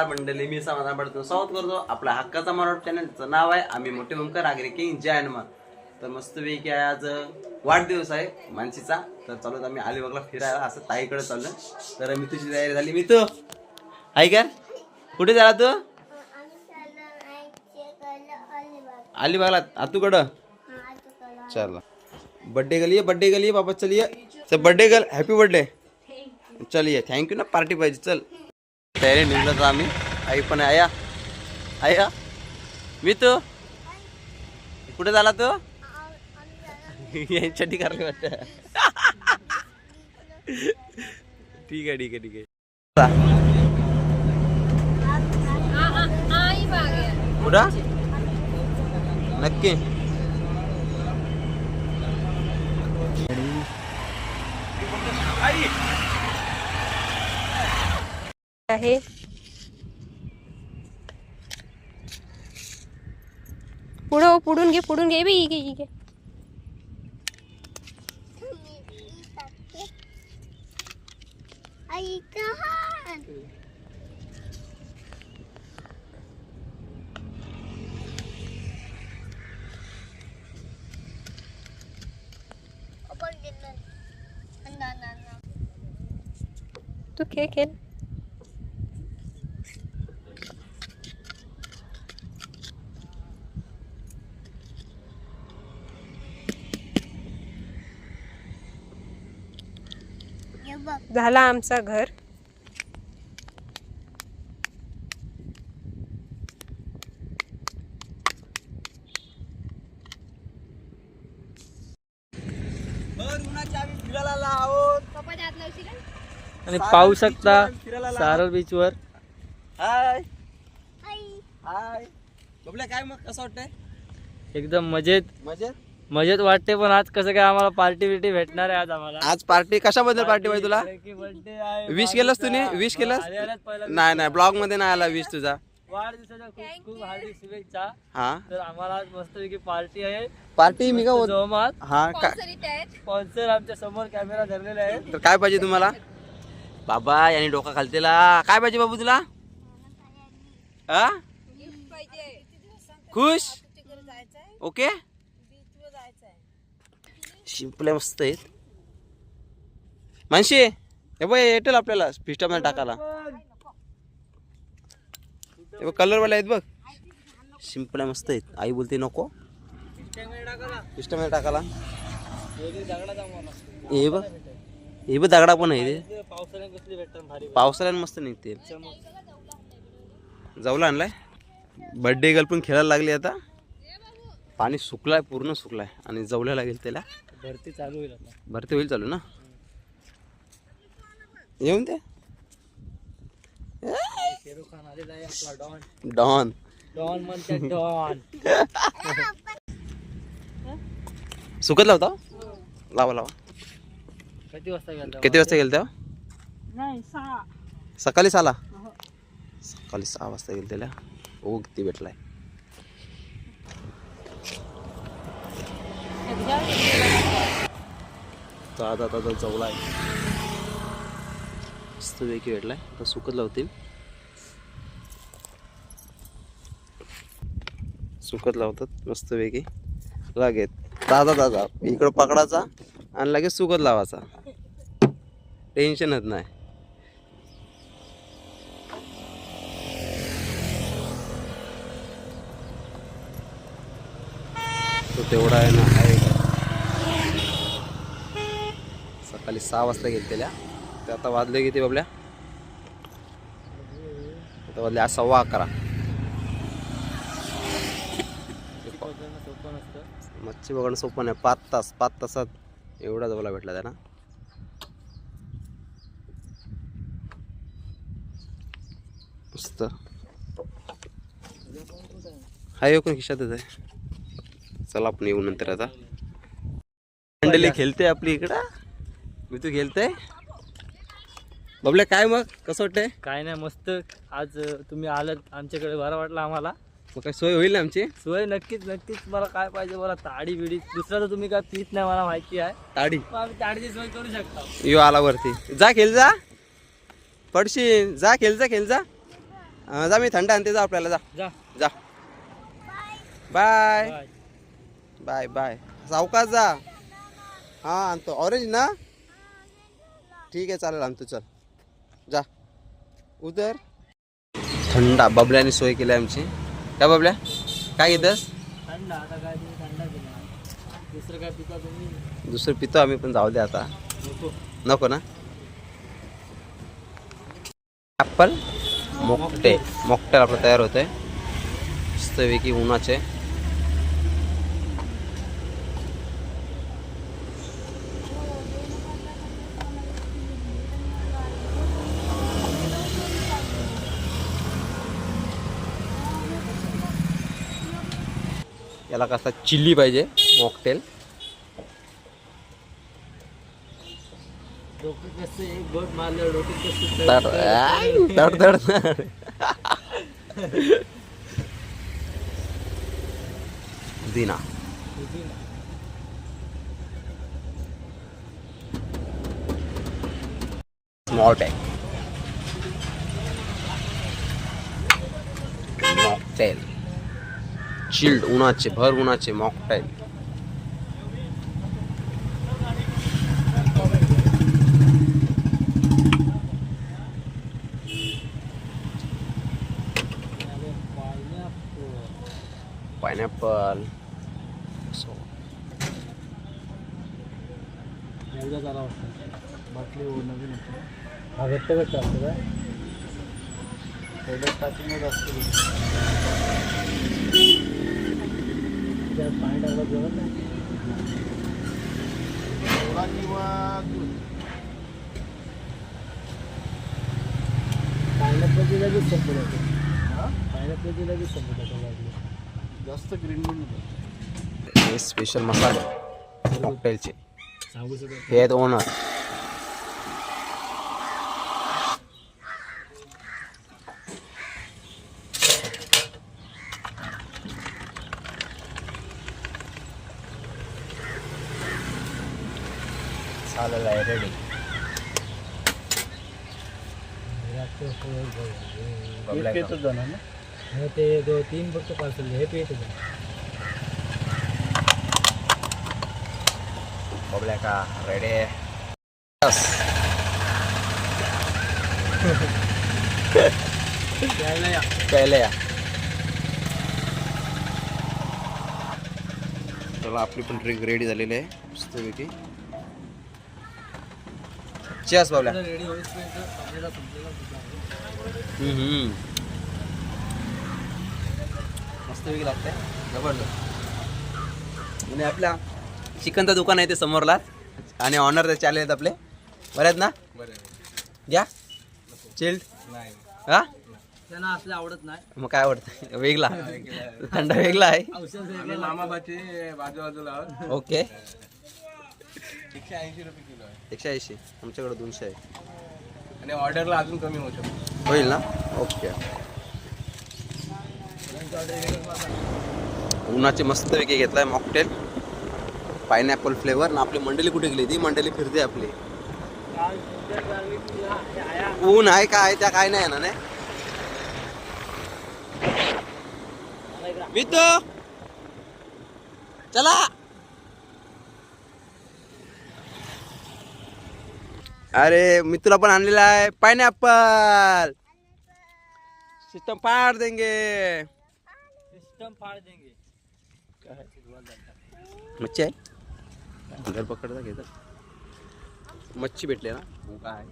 नमस्कार मंडळी मी समाधान पडतो स्वागत करतो. आपला हक्काचा मराठी चॅनलचं नाव आहे आम्ही मोठे ओमकार आगरे किंग जय हनुमान. तर मस्तपैकी आहे आज वाढदिवस आहे मानसीचा. तर चालू आम्ही अलिबागला फिरायला असं ताईकडे चाललो तर मी तुझी तयारी झाली. मी तू आई का? कुठे झाला तू? अलिबागला. आतूकडं? चल. बर्थडे गली बर्थडे गली बाबा चलिये चल बर्थडे गर्ल हॅपी बर्थडे चलिये थँक्यू ना पार्टी पाहिजे. चल. तयारी निघलो तर आम्ही. आई पण. आया. आया. मी तू कुठे झाला तू? यांच्यासाठी करायला वाटत. ठीक आहे ठीक आहे ठीक आहे. कुठं? नक्की. आहे पुढं पुढून घे पुढून घे बी इके इके तू खेळ खेळ झाला आमचा घर. आणि पाहू शकता सारळ बीच वर. हाय. हाय. काय मग कसं वाटतंय? एकदम मजेत. मजेत? मजेत वाटते पण आज कसं काय आम्हाला पार्टी बिर्टी भेटणार आहे आज आम्हाला. आज पार्टी कशाबद्दल पार्टी पाहिजे तुला? विश केलंस तुम्ही? विश केलंस? नाही नाही ब्लॉगमध्ये नाही आला विश तुझा. वाढदिवसाच्या खूप खूप हार्दिक शुभेच्छा. हा? तर आम्हाला आज मस्तपैकी पार्टी आहे. पार्टी मी का होत जोमात. हा का स्पॉन्सर आमच्यासमोर कॅमेरा धरलेले आहे तर काय पाहिजे तुम्हाला? बाबा यांनी डोका खालतेला. काय पाहिजे बाबू तुला? हा? खुश? ओके? शिंपल्या मस्त आहेत मानशी हे बघ येटेल आपल्याला मध्ये टाकायला. हे बघ कलरवाले आहेत बघ. शिंपल्या मस्त आहेत. आई बोलते नको. मध्ये टाकायला. हे बघ. हे बघ दगडा पण आहे ते पावसाळ्यानं मस्त निघते जाऊला आणलाय. बर्थडे गर्ल पण खेळायला लागली आता. पाणी सुकलाय पूर्ण सुकलाय. आणि जवल्या लागेल त्याला. भरती चालू होईल आता. भरती होईल चालू ना? येऊन ते शेरू खान आलेला आहे आपला डॉन. डॉन. डॉन म्हणते डॉन. सुकत लावता? लावा लावा. किती वाजता गेला किती वाजता गेल तेव्हा सकाळी सहाला? सकाळी सहा वाजता गेल त्याला ओ किती भेटलाय ताजा ताजा आहे. मस्त वेगळी भेटलाय. आता सुकत लावतील. सुकत लावतात मस्त वेगळी लागेल ताजा ताजा इकडं पकडायचा आणि लगेच सुकत लावायचा. टेन्शनच नाही. तो तेवढा आहे ना आहे का सकाळी सहा वाजता गेल त्या आता वाजले किती बाबल्या? आता वाजले आज सव्वा अकरा. मच्छी बघणं सोपं नाही. पाच तास पाच तासात एवढा जवळ भेटला त्यांना. मस्त. हाय कोण खिशातच आहे. चला आपण येऊ नंतर आता. मंडली खेळते आपली इकडं. मी तू खेळते बबल्या काय मग? कसं वाटतंय? काय नाही मस्त. आज तुम्ही आलात. आमच्याकडे बरं वाटलं आम्हाला. मग काय सोय होईल ना आमची? सोय नक्कीच नक्कीच. मला काय पाहिजे? मला ताडी बिडी. दुसरा तर तुम्ही काय पीत नाही मला माहिती आहे. ताडी? मग आम्ही ताडीची सोय करू शकतो. यो आला वरती. जा खेळ जा. पडशी जा खेळ जा खेळ जा. अं, जा मी थंड आणते. जा आपल्याला जा. जा. जा. बाय. बाय. Bye bye. सावकाश जा. हा आणतो. ऑरेंज ना? ठीक आहे चालेल आणतो चल. जा. उतर. थंडा बबल्याने सोय केली आमची. काय बबल्या? काय घेतस थंड आता काय तुम्ही थंड केला? दुसरं काय पिता तुम्ही? दुसरं पितो आम्ही पण जाऊ दे आता. नको. नको ना? ॲपल मोकटे. मोकटेल आपलं तयार होतंय. मस्तपैकी उन्हाचे. याला कसा चिल्ली पाहिजे मॉकटेल. पुदिना स्मॉल पॅक मॉकटेल चिल्ड उन्हाचे भर उन्हाचे मॉकटाईल पायनॅपल सो बाटली नवीन हा घट्ट घट्ट काय पहिल्या स्टार्टिंगच त्यात पाणी टाकलं नाही. पायनॅपलची लगेच संपत होतं पायनॅपलची लगेच संपत होतं जास्त ग्रीन हे स्पेशल मसाले. शकतो हे आहेत ओनर चालेल आहे रेडी का? जाणार ना? हो ते दो तीन फक्त पार्सल हे पे येतं. बबल्या का रेडी या. प्यायला या. चला आपली पण ड्रिंक रेडी झालेली आहे. मस्तपैकी चेस बाबल्या. रेडी होईपर्यंत आपल्याला संपलेला सुद्धा आहे. हम्म. मस्तपैकी लागतंय जबरदस्त. आणि आपल्या चिकनचं दुकान आहे ते समोरलाच आणि ऑनर त्याचे आले आहेत आपले. बरे आहेत ना? घ्या चिल्ड हा? त्यांना असले आवडत नाही. मग काय आवडतं वेगळा. थंड वेगळा आहे. मामाबाचे बाजू बाजूला ओके. एकशे ऐंशी रुपये किलो आहे. एकशे ऐंशी. आमच्याकडे दोनशे आहे. आणि ऑर्डरला अजून कमी होऊ शकतो. होईल ना? ओके. उन्हाचे मस्तपैकी घेतलाय मॉकटेल पायनॅपल फ्लेवर ना आपली मंडळी कुठे गेली? ती मंडळी फिरते आपली. ऊन आहे काय त्या काय नाही ना नाही? चला! अरे मी तुला पण आणलेला आहे पायनॅपल सिस्टम पाड देंगे. सिस्टम फाड़ देंगे. मच्छी आहे? घर पकडता घेतात मच्छी भेटले ना? काय?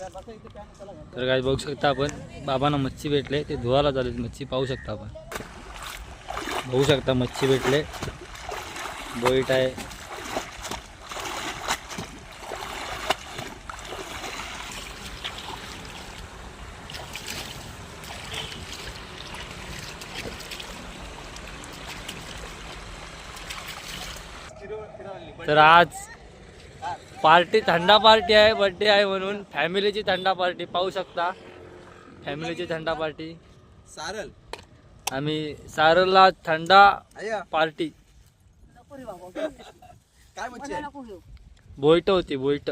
तर काय बघू शकता आपण बाबांना मच्छी भेटले ते धुवायला झाले मच्छी पाहू शकता आपण. बघू शकता मच्छी भेटले. बोईट आहे. तर आज पार्टी थंडा पार्टी आहे बर्थडे आहे म्हणून फॅमिलीची थंडा पार्टी पाहू शकता. फॅमिलीची थंडा पार्टी. सारल. आम्ही सारला थंडा पार्टी. काय आहे बोईट होती बोईट.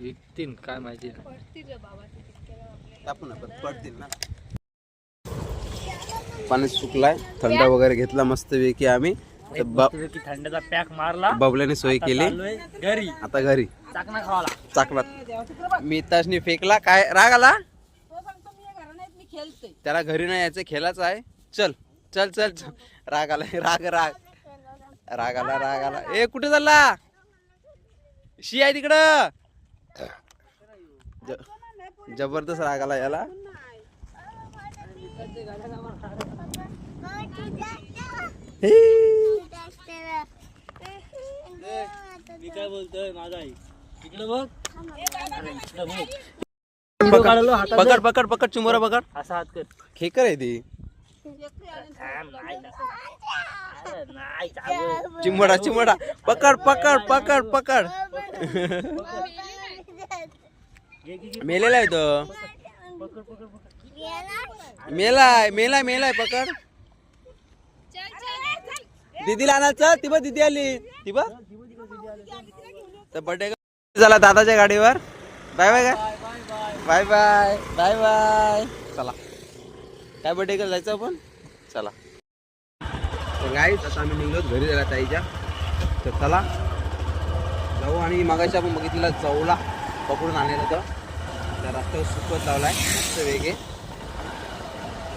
विकतीन काय माहिती. पडतील ना. पाणी सुकलाय थंड वगैरे घेतला मस्त पैकी आम्ही. ब- थंडीचा पॅक मारला. बबल्याने सोय केली. चाललोय घरी. आता घरी. चाकणा खावाला. चाकलात मी तासनी फेकला. काय राग आला? त्याला घरी नाही यायचं खेळायचं आहे. चल चल चल चल. राग आला राग राग. राग आला राग आला. ए कुठे चालला? शी आहे तिकडं. ज- जबरदस्त राग आला याला. मी काय बोलतोय माझा इकडे बघ काढलो हातात पकड पकड पकड चिमोरा पकड. असा हात कर. खेकर आहे ती. चिमोडा चिमोडा पकड पकड पकड पकड. मेलेला आहे तो. मेलाय मेलाय मेलाय पकड. दीदीला आणायचं? ती बघ दीदी आली. ती बघ. तर बर्थडे झाला दादाच्या गाडीवर. बाय बाय काय बाय बाय बाय बाय चला. काय बड्डे का जायचं आपण? चला. तर गाईच आता आम्ही निघलो घरी झाला ताईच्या. तर चला. जाऊ आणि मागाशी आपण बघितलेला चवला पकडून आणलेला तर त्या रस्त्यावर सुकवत लावलाय. मस्त वेगे.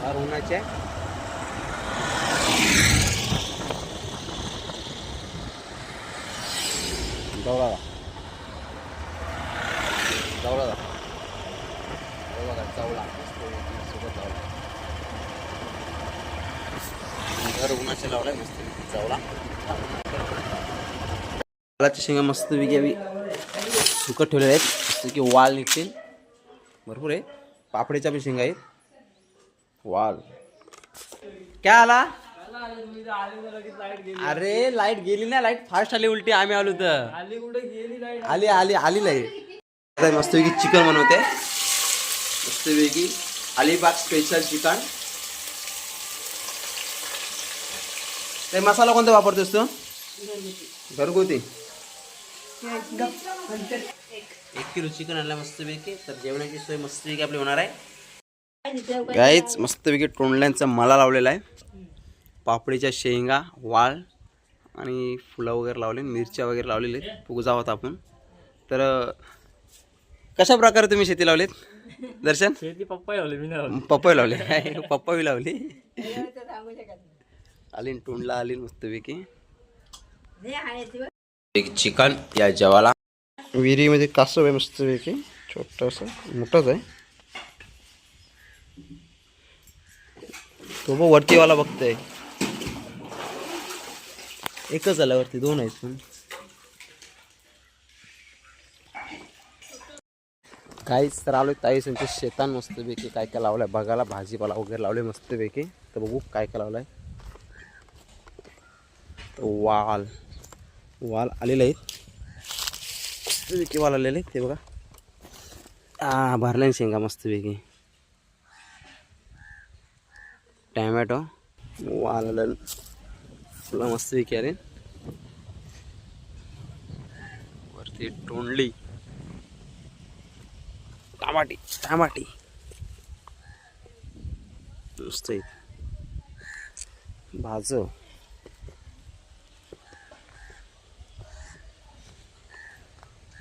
फार उन्हाचे. जवळा जा. जवळा जा. हे बघा, चवला मस्त वेगळी सुकत लावलाय घर उन्हाचे लावलाय मस्त चवला लालाच्या शेंगा मस्त वेगळी सुकत ठेवलेल्या आहेत. मस्त की वाल निघतील. भरपूर आहे. पापडीच्या पण शेंगा आहेत. वाल. काय आला? अरे लाइट गेली ना लाइट फास्ट आली उलटी आम्ही आलो तर. आली गेली आली आली आली लाइट मस्त वेगळी चिकन बनवते. मस्त वेगळी अलिबाग स्पेशल चिकन. ते मसाला कोणता वापरतोस तू? घरगुती. एक किलो चिकन आणला मस्त पैकी तर जेवणाची सोय मस्त पैकी आपली होणार आहे. गाईच मस्त पैकी तोंडल्यांचा मला लावलेला आहे. पापडीच्या शेंगा वाळ आणि फुलं वगैरे लावले मिरच्या वगैरे लावलेले आहेत. पुगजा होता आपण. तर कशा प्रकारे तुम्ही शेती लावलीत दर्शन? शेती पप्पा लावले मी नाही लावली. पपई लावले. पपई लावली. आलीन तोंडला आलीन मस्तपैकी. एक चिकन या जेवाला. विहिरीमध्ये कासव आहे मस्तपैकी. छोटस मोठंच आहे. तो बघ वरतीवाला बघतोय. एकच आल्यावरती वरती दोन आहेत पण. काहीच तर आलोय ताईस यांच्या शेतान मस्तपैकी काय काय लावलंय बघायला भाजीपाला वगैरे लावले मस्तपैकी. तर बघू काय काय लावलंय. आहे वाल वाल आलेले आहेत. मस्तपैकी वाल आलेले आहेत ते बघा. आ भरल्या शेंगा मस्तपैकी. टॅमॅटो वाल आपला मस्त मस्तपैकी आले वरती तोंडली टमाटी टमाटी. नुसतं भाज.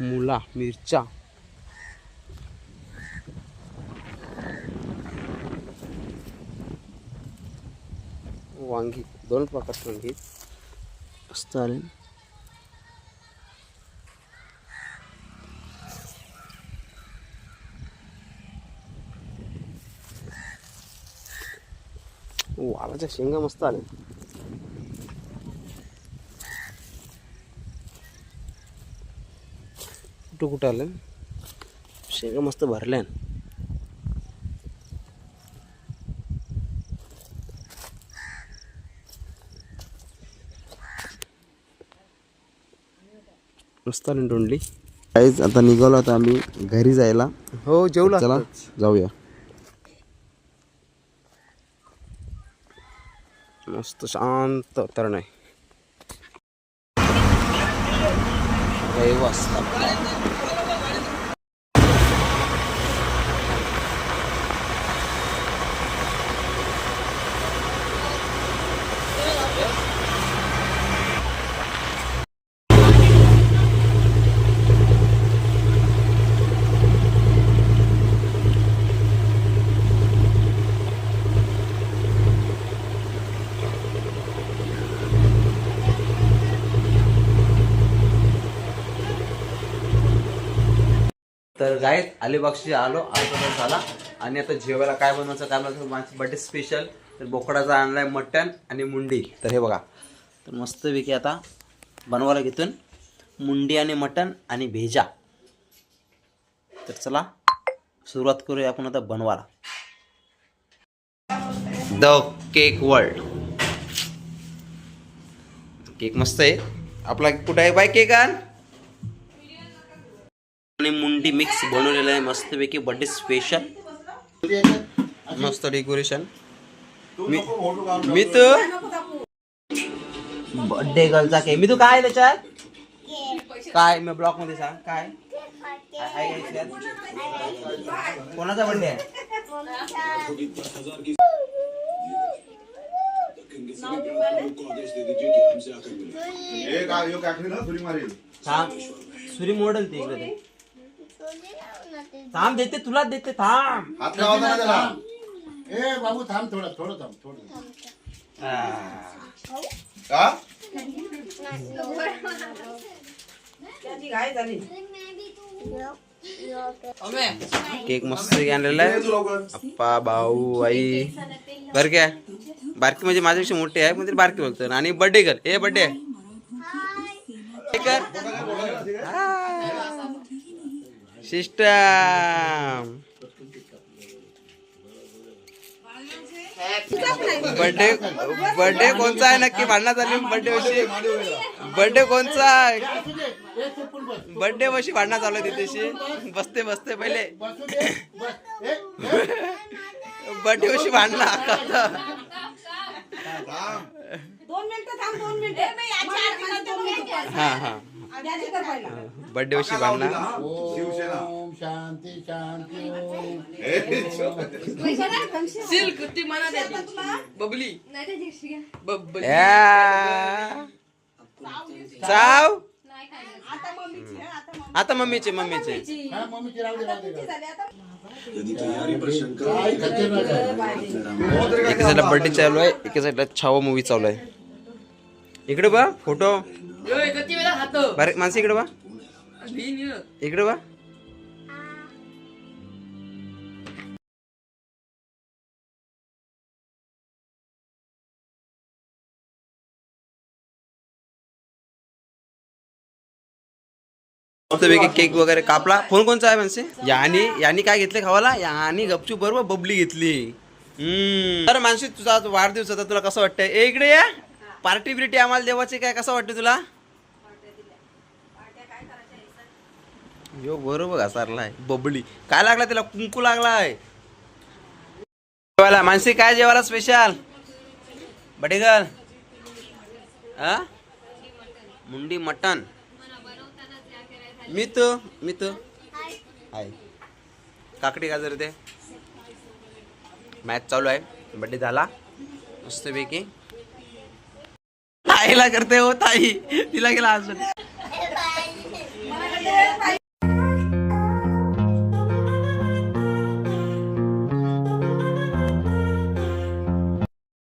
मुला मिरच्या. वांगी. दोन प्रकारची वांगी मस्त आले वालाच्या शेंगा मस्त आले कुठं कुठं आले शेंगा मस्त भरल्या. मस्त आले तोंडली काहीच आता निघालो आता आम्ही घरी जायला. हो जेवलो. चला जाऊया. मस्त शांत तरण आहे. रहिवास तर गायत अलिबागशी आलो अर्धा झाला. आणि आता जेवायला काय बनवायचं काय बनवायचं माझी बर्थडे स्पेशल तर बोकडाचा आणलाय मटण आणि मुंडी. तर हे बघा. तर मस्तपैकी आता बनवायला घेतून मुंडी आणि मटण आणि भेजा. तर चला सुरुवात करूया आपण आता बनवायला. द केक वर्ल्ड केक मस्त आहे. आपला कुठं आहे बाय केक आण? आणि मुंडी मिक्स बनवलेलं आहे. मस्तपैकी बर्थडे स्पेशल मस्त डेकोरेशन मी मी तर बर्थडे गर्लचा केक मी तू काय त्याच्यात? काय? मी ब्लॉकमध्ये सांग. काय? का? कोणाचा बर्थडे आहे? सुरी मोडल ते इकडे. थांब देते तुलाच देते थांब हात लावा जरा त्याला ए बाबू थांब थोडं थोडं थांब थोडं का? केक मस्त आणलेला आहे. अप्पा भाऊ आई. बर काय बारकी म्हणजे माझ्यापेक्षा मोठी आहे म्हणजे बारकी बोलतो आणि बर्थडे कर. ए बर्थडे कर. सिस्टम. बर्थडे बर्थडे कोणचा आहे? नक्की भांडणं झाली बर्थडे वर्षी. बर्थडे कोणचा आहे? बर्थडे वर्षी भांडणं चालू आहे तिथेशी बसते बसते पहिले. बर्थडे वर्षी भांडणं. आता दोन मिनिटं. थांब दोन मिनिटं. हा हा. बर्थडे वर्षी भांडणं ओम शांती शांती ओम. या. चाव. आता मम्मीचे मम्मीचे हा मम्मीची. राहू दे राहू दे काय खतरनाक आहे. एका साईडला बर्थडे चालू आहे एका साईडला छावा मूवी चालू आहे. इकडे बा फोटो. बरे माणसं इकडे बा इकडे बा मस्तपैकी केक वगैरे कापला. फोन कोणचा आहे माणसे यानी यानी काय घेतले खावाला? यानी गपचूप बरोबर बबली घेतली. हम्म. तर मानसी तुझा आज वाढदिवस होता तुला कसं वाटतंय? इकडे या. पार्टी बिर्टी आम्हाला देवाची काय कसं वाटतं तुला? यो बरोबर घसारलाय बबली. काय लागला तिला? कुंकू लागलाय. जेवायला मानसी काय जेवायला स्पेशल बडेगल? हा? मुंडी मटन मी तो मी तो. आहे काकडी गाजर ते मॅच चालू आहे. बड्डे झाला. मस्तपैकी. ताईला करते हो ताई. तिला गेला अजून.